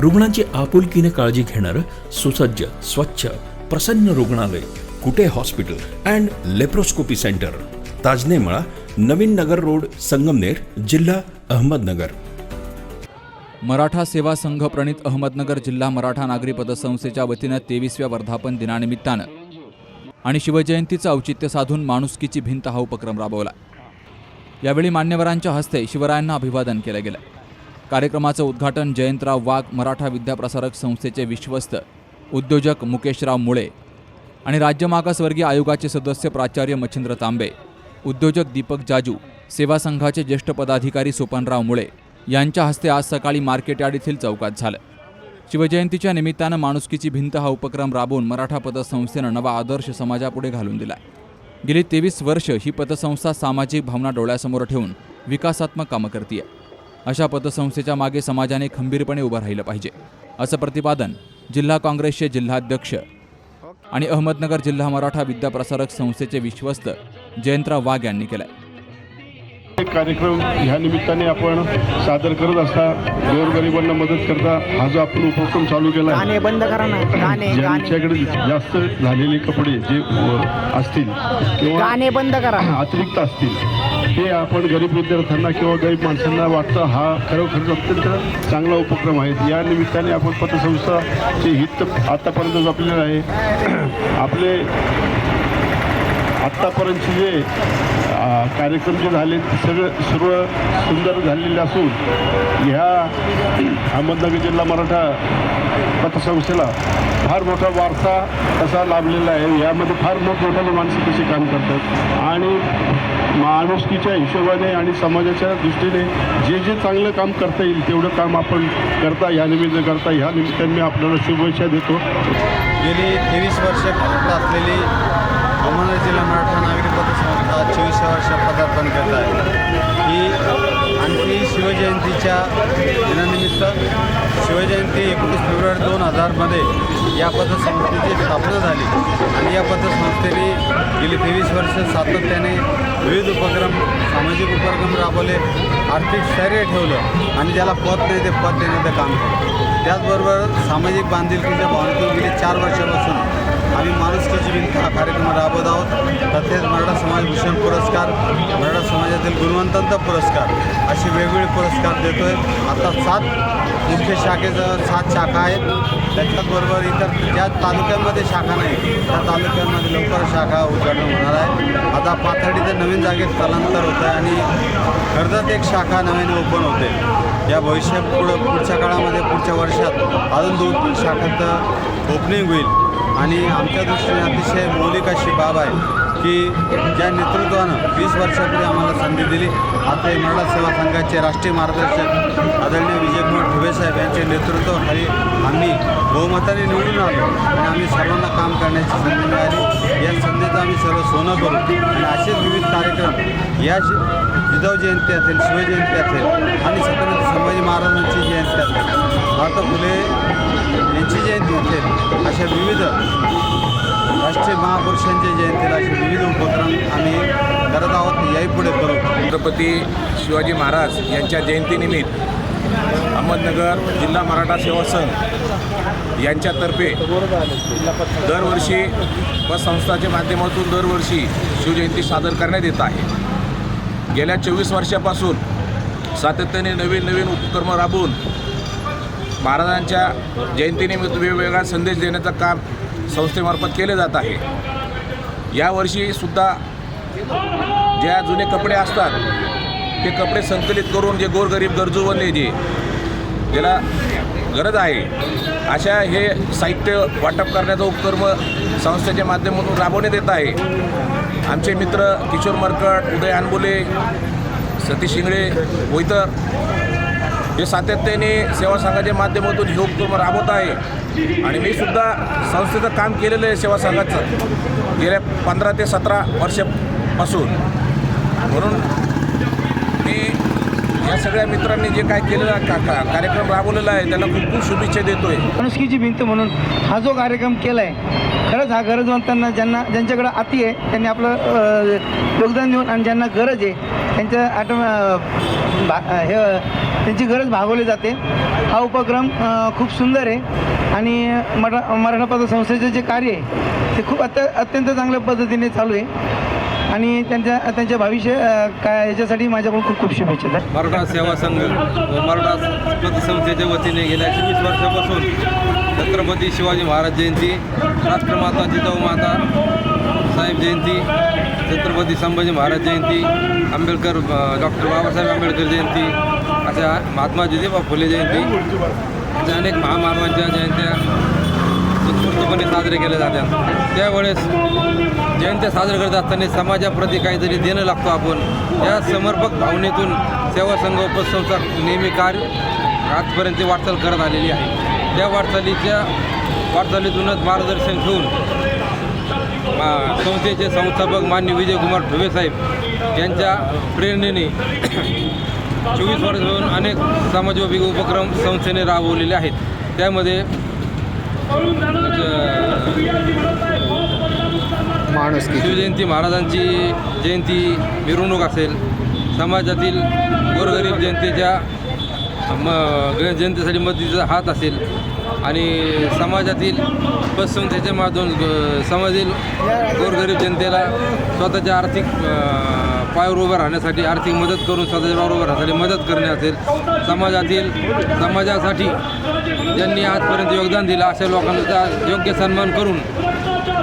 रुग्णांची आपुलकीने काळजी घेणारं सुसज्ज स्वच्छ प्रसन्न रुग्णालय Kute hospital and laparoscopy centre. Tajne Mala Navin Nagar road Sangamner जिल्हा अहमदनगर. मराठा सेवा संघ प्रणित अहमदनगर जिल्हा मराठा नागरी पदसंस्थेच्या वतीनं तेवीसव्या वर्धापन दिनानिमित्तानं आणि शिवजयंतीचं औचित्य साधून माणुसकीची भिंत हा उपक्रम राबवला. यावेळी मान्यवरांच्या हस्ते शिवरायांना अभिवादन केलं गेलं. कार्यक्रमाचं उद्घाटन जयंतराव वाघ मराठा विद्याप्रसारक संस्थेचे विश्वस्त उद्योजक मुकेशराव मुळे आणि राज्य मागासवर्गीय आयोगाचे सदस्य प्राचार्य मच्छिंद्र तांबे उद्योजक दीपक जाजू सेवा संघाचे ज्येष्ठ पदाधिकारी सोपानराव मुळे यांच्या हस्ते आज सकाळी मार्केट यार्ड येथील चौकात झालं. शिवजयंतीच्या निमित्तानं माणुसकीची भिंत हा उपक्रम राबवून मराठा पतसंस्थेनं नवा आदर्श समाजापुढे घालून दिला गेली तेवीस वर्ष ही पतसंस्था सामाजिक भावना डोळ्यासमोर ठेवून विकासात्मक कामं करते अशा पतसंस्थेच्या मागे समाजाने खंबीरपणे उभं राहिलं पाहिजे असं प्रतिपादन जिल्हा काँग्रेसचे जिल्हाध्यक्ष आणि अहमदनगर जिल्हा मराठा विद्याप्रसारक संस्थेचे विश्वस्त जयंतराव वाघ यांनी केलं एक कार्यक्रम ह्या निमित्ताने आपण सादर करत असता गोरगरिबांना मदत करता हा जो आपण उपक्रम चालू केला ज्यांच्याकडे जास्त झालेले कपडे जे असतील किंवा गाणे बंद करा. अतिरिक्त असतील हे आपण गरीब विद्यार्थ्यांना किंवा गरीब माणसांना वाटतं हा खरोखर अत्यंत चांगला उपक्रम आहे. या निमित्ताने आपण पतसंस्थाचे हित आतापर्यंत जपलेलं आहे. आपले आत्तापर्यंतचे जे कार्यक्रम जे झाले ते सगळं सर्व सुंदर झालेले असून ह्या अहमदनगर जिल्हा मराठा पतसंस्थेला फार मोठा वारसा तसा लाभलेला आहे. यामध्ये फार मोठमोठ्याने माणसं कशी काम करतात आणि माणुसकीच्या हिशोबाने आणि समाजाच्या दृष्टीने जे जे चांगलं काम करता येईल तेवढं काम आपण करता ह्या निमित्त करता ह्या निमित्ताने मी आपल्याला शुभेच्छा देतो. गेली तेवीस वर्ष असलेली अहमदनगर जिल्हा मराठा नागरिक पत्रसंस्था चोवीसशे वर्ष पदार्पण करत आहे. ही शिवजयंतीच्या दिनानिमित्त शिवजयंती एकोणीस फेब्रुवारी दोन हजारमध्ये या पतसंस्थेची स्थापना झाली. आणि या पतसंस्थेने गेली तेवीस वर्ष सातत्याने विविध उपक्रम सामाजिक उपक्रम राबवले आर्थिक स्थैर्य ठेवलं आणि ज्याला पद नाही ते पद देण्याचं काम केलं. त्याचबरोबर सामाजिक बांधिलकीच्या भावनेतून गेली चार वर्षापासून आम्ही महाराष्ट्र भिंत हा कार्यक्रम राबवत आहोत. तसेच मराठा समाजभूषण पुरस्कार मराठा समाजातील गुणवंतांचा पुरस्कार असे वेगवेगळे पुरस्कार देतोय. आता सात मुख्य शाखेचं सात शाखा आहेत. त्याच्याचबरोबर इतर ज्या तालुक्यांमध्ये शाखा नाही त्या तालुक्यांमध्ये लवकर शाखा उद्घाटन होणार आहे. आता पाथर्डी नवीन जागेत स्थलांतर होतं आहे आणि कर्जत एक शाखा नवीन ओपन होते. या भविष्यात पुढं पुढच्या काळामध्ये पुढच्या वर्षात अजून दोन तीन शाखांचं ओपनिंग होईल. आणि आमच्या दृष्टीने अतिशय मौलिक अशी बाब आहे की ज्या नेतृत्वानं वीस वर्षापूर्वी आम्हाला संधी दिली. आता हे मराठा सेवा संघाचे राष्ट्रीय मार्गदर्शक आदरणीय विजयकुमार ठुबे साहेब यांच्या नेतृत्वाखाली आम्ही बहुमताने निवडून आलो आणि आम्ही सर्वांना काम करण्याची संधी मिळाली. या संधीचं आम्ही सर्व सोनं करू. आणि असेच विविध कार्यक्रम या जिजाऊ जयंती असेल शिवजयंती असेल आणि छत्रपती संभाजी महाराजांची जयंती असेल. आता फुले यांची जयंती असेल अशा विविध राष्ट्रीय महापुरुषांच्या जयंतीला असे विविध उपक्रम आम्ही करत आहोत. याही पुढे करू. छत्रपती शिवाजी महाराज यांच्या जयंतीनिमित्त अहमदनगर जिल्हा मराठा सेवा संघ यांच्यातर्फे दरवर्षी व संस्थाच्या माध्यमातून दरवर्षी शिवजयंती सादर करण्यात येत आहे. गेल्या चोवीस वर्षापासून सातत्याने नवीन नवीन उपक्रम राबवून महाराजांच्या जयंतीनिमित्त वेगवेगळा संदेश देण्याचं काम संस्थेमार्फत केले जात आहे. यावर्षीसुद्धा ज्या जुने कपडे असतात ते कपडे संकलित करून जे गोरगरीब गरजूवरले जे ज्याला गरज आहे अशा हे साहित्य वाटप करण्याचा उपक्रम संस्थेच्या माध्यमातून राबवण्यात येत आहे. आमचे मित्र किशोर मरकट उदय अनबुले सतीश शिंगळे बोईतर हे सातत्याने सेवा संघाच्या माध्यमातून हे उपक्रम राबवत आहे. आणि मी सुद्धा संस्थेचं काम केलेलं आहे सेवा संघाचं गेल्या पंधरा ते सतरा वर्षापासून. म्हणून या सगळ्या मित्रांनी जे काय केलेलं का का कार्यक्रम राबवलेला आहे त्याला खूप खूप शुभेच्छा देतो आहे माणुसकीची भिंत म्हणून हा जो कार्यक्रम केला आहे खरंच हा गरजवंतांना ज्यांना ज्यांच्याकडे अति आहे त्यांनी आपलं योगदान देऊन आणि ज्यांना गरज आहे त्यांच्या आटो भा हे त्यांची गरज भागवली जाते. हा उपक्रम खूप सुंदर आहे आणि मरा मराठा पतसंस्थेचं जे कार्य आहे ते खूप अत्य अत्यंत चांगल्या पद्धतीने चालू आहे. आणि त्यांच्या त्यांच्या भविष्य काय याच्यासाठी माझ्याकडून खूप खूप शुभेच्छा मराठा सेवा संघ व मराठा पतसंस्थेच्या वतीने गेल्या चोवीस वर्षापासून छत्रपती शिवाजी महाराज जयंती राष्ट्रमाता जिजाऊ माता साहेब जयंती छत्रपती संभाजी महाराज जयंती आंबेडकर डॉक्टर बाबासाहेब आंबेडकर जयंती अशा महात्मा ज्योतिबा फुले जयंती अशा अनेक महामानवांच्या जयंत्या उत्स्फूर्तपणे साजरे केले जातात. त्यावेळेस जयंत्या साजरे करत असताना समाजाप्रती काहीतरी देणं लागतो आपण. या समर्पक भावनेतून सेवा संघ उपसंस्था नेहमी कार्य आजपर्यंत वाटचाल करत आलेली आहे. त्या वाटचालीच्या वाटचालीतूनच मार्गदर्शन घेऊन संस्थेचे संस्थापक मान्य विजयकुमार ढुवे साहेब यांच्या प्रेरणेने चोवीस वर्षापासून अनेक समाजोपयोगी उपक्रम संस्थेने राबवलेले आहेत. त्यामध्ये माणुसकी. शिवजयंती महाराजांची जयंती मिरवणूक असेल. समाजातील गोरगरीब जनतेच्या म जयंतीसाठी मदतीचा हात असेल. आणि समाजातील पतसंस्थेच्या माध्यम समाजातील गोरगरीब जनतेला स्वतःच्या आर्थिक पायावर उभं राहण्यासाठी आर्थिक मदत करून स्वतःच्या पायावर उभं राहण्यासाठी मदत करणे असेल समाजातील समाजासाठी ज्यांनी आजपर्यंत योगदान दिलं अशा लोकांचा योग्य सन्मान करून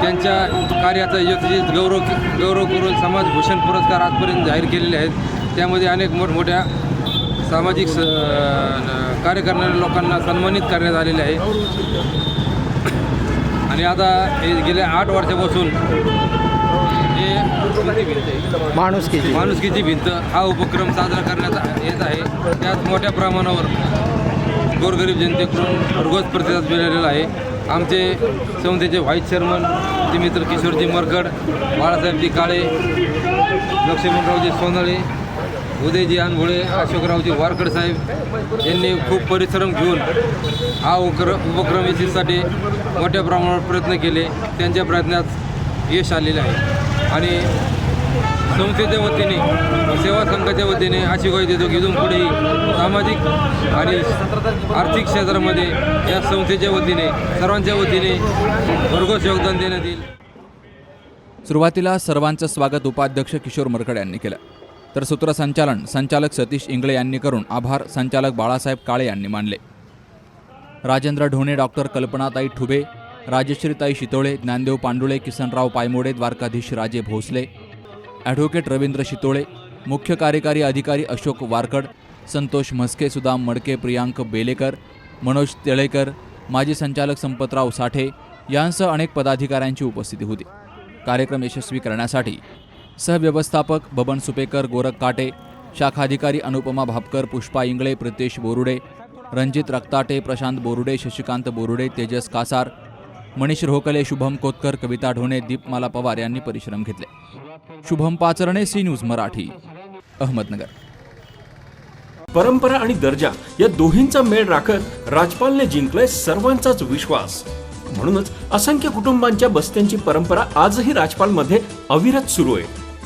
त्यांच्या कार्याचा यथोचित गौरव गौरव करून समाजभूषण पुरस्कार आजपर्यंत जाहीर केलेले आहेत. त्यामध्ये अनेक मोठमोठ्या सामाजिक स कार्य करणाऱ्या लोकांना सन्मानित करण्यात आलेले आहे. आणि आता हे गेल्या आठ वर्षापासून हे? माणुसकीची. माणुसकीची भिंत हा उपक्रम साजरा करण्यात येत आहे. त्यात मोठ्या प्रमाणावर गोरगरीब जनतेकडून भरघोस प्रतिसाद मिळालेला आहे. आमचे संस्थेचे व्हाईस चेअरमन मित्र किशोरजी मरकड बाळासाहेबजी काळे लक्ष्मणरावजी सोनाळे उदयजी अनभुळे अशोकरावजी वारकड साहेब यांनी खूप परिश्रम घेऊन हा उकर उपक्रम यशस्वीसाठी मोठ्या प्रमाणावर प्रयत्न केले. त्यांच्या प्रयत्नात यश आलेले आहे. आणि संस्थेच्या वतीने सेवा संघाच्या वतीने अशी ग्वाही देतो की इथून पुढेही सामाजिक आणि आर्थिक क्षेत्रामध्ये या संस्थेच्या वतीने सर्वांच्या वतीने भरघोस योगदान देण्यात येईल. सुरुवातीला सर्वांचं स्वागत उपाध्यक्ष किशोर मरकड यांनी केलं. तर सूत्रसंचालन संचालक सतीश इंगळे यांनी करून आभार संचालक बाळासाहेब काळे यांनी मानले. राजेंद्र ढोणे डॉक्टर कल्पनाताई ठुबे राजश्रीताई शितोळे ज्ञानदेव पांडुळे किसनराव पायमोडे द्वारकाधीश राजे भोसले ॲडव्होकेट रवींद्र शितोळे मुख्य कार्यकारी अधिकारी अशोक वारकड संतोष म्हस्के सुदाम मडके प्रियांक बेलेकर मनोज तेळेकर माजी संचालक संपतराव साठे यांसह अनेक पदाधिकाऱ्यांची उपस्थिती होती. कार्यक्रम यशस्वी करण्यासाठी सहव्यवस्थापक बबन सुपेकर गोरख काटे शाखाधिकारी अनुपमा भापकर पुष्पा इंगळे प्रितेश बोरुडे रणजित रक्ताटे प्रशांत बोरुडे शशिकांत बोरुडे तेजस कासार मनीष रोहकले शुभम कोतकर कविता ढोणे दीपमाला पवार यांनी परिश्रम घेतले. Shubham Pacharane C news Marathi Ahmednagar. परंपरा आणि दर्जा या दोहींचा मेळ राखत राजपालने जिंकलाय सर्वांचाच विश्वास. म्हणूनच असंख्य कुटुंबांच्या बस्त्यांची परंपरा आजही राजपालमध्ये अविरत सुरू आहे.